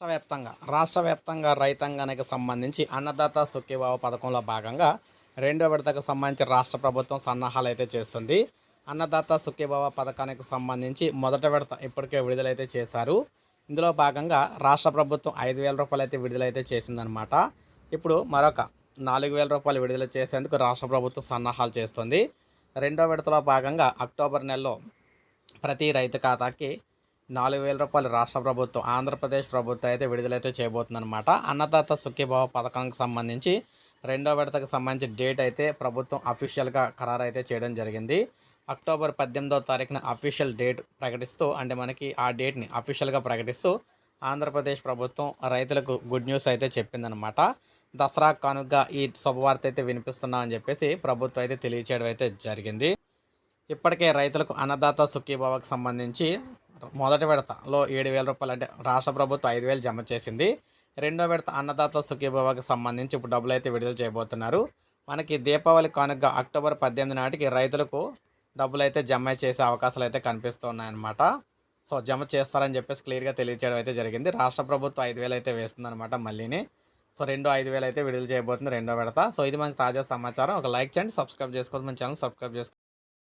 రాష్ట్ర వ్యాప్తంగా రాష్ట్ర వ్యాప్తంగా రైతాంగానికి సంబంధించి అన్నదాత సుఖీభావ పథకంలో భాగంగా రెండో విడతకు సంబంధించి రాష్ట్ర ప్రభుత్వం సన్నాహాలు అయితే చేస్తుంది. అన్నదాత సుఖీభావ పథకానికి సంబంధించి మొదటి విడత ఇప్పటికే విడుదలైతే చేశారు. ఇందులో భాగంగా రాష్ట్ర ప్రభుత్వం ఐదు వేల రూపాయలు అయితే విడుదలైతే చేసిందనమాట ఇప్పుడు మరొక నాలుగు వేల రూపాయలు విడుదల చేసేందుకు రాష్ట్ర ప్రభుత్వం సన్నాహాలు చేస్తుంది. రెండో విడతలో భాగంగా అక్టోబర్ నెలలో ప్రతి రైతు ఖాతాకి నాలుగు వేల రూపాయలు రాష్ట్ర ప్రభుత్వం ఆంధ్రప్రదేశ్ ప్రభుత్వం అయితే విడుదలైతే చేయబోతుందన్నమాట. అన్నదాత సుఖీభావ పథకానికి సంబంధించి రెండో విడతకు సంబంధించి డేట్ అయితే ప్రభుత్వం అఫీషియల్గా ఖరారు అయితే చేయడం జరిగింది. అక్టోబర్ పద్దెనిమిదవ తారీఖున అఫీషియల్ డేట్ ప్రకటిస్తూ అంటే మనకి ఆ డేట్ని అఫీషియల్గా ప్రకటిస్తూ ఆంధ్రప్రదేశ్ ప్రభుత్వం రైతులకు గుడ్ న్యూస్ అయితే చెప్పిందనమాట దసరా కానుక ఈ శుభవార్త అయితే వినిపిస్తున్నామని చెప్పేసి ప్రభుత్వం అయితే తెలియచేయడం అయితే జరిగింది. ఇప్పటికే రైతులకు అన్నదాత సుఖీభావకు సంబంధించి మొదటి విడతలో ఏడు వేల రూపాయలు అంటే రాష్ట్ర ప్రభుత్వం ఐదు వేలు జమ చేసింది. రెండో విడత అన్నదాత సుఖీభావకు సంబంధించి ఇప్పుడు డబ్బులు అయితే విడుదల చేయబోతున్నారు. మనకి దీపావళి కానుక అక్టోబర్ పద్దెనిమిది నాటికి రైతులకు డబ్బులు అయితే జమ చేసే అవకాశాలు అయితే కనిపిస్తున్నాయన్నమాట. సో జమ చేస్తారని చెప్పేసి క్లియర్గా తెలియచేయడం అయితే జరిగింది. రాష్ట్ర ప్రభుత్వం ఐదు వేలు అయితే వేస్తుందన్నమాట మళ్ళీని. సో రెండు ఐదు వేలు అయితే విడుదల చేయబోతుంది రెండో విడత. సో ఇది మనకి తాజా సమాచారం. ఒక లైక్ చేయండి సబ్స్క్రైబ్ చేసుకోవచ్చు మన ఛానల్ సబ్స్క్రైబ్ చేసుకో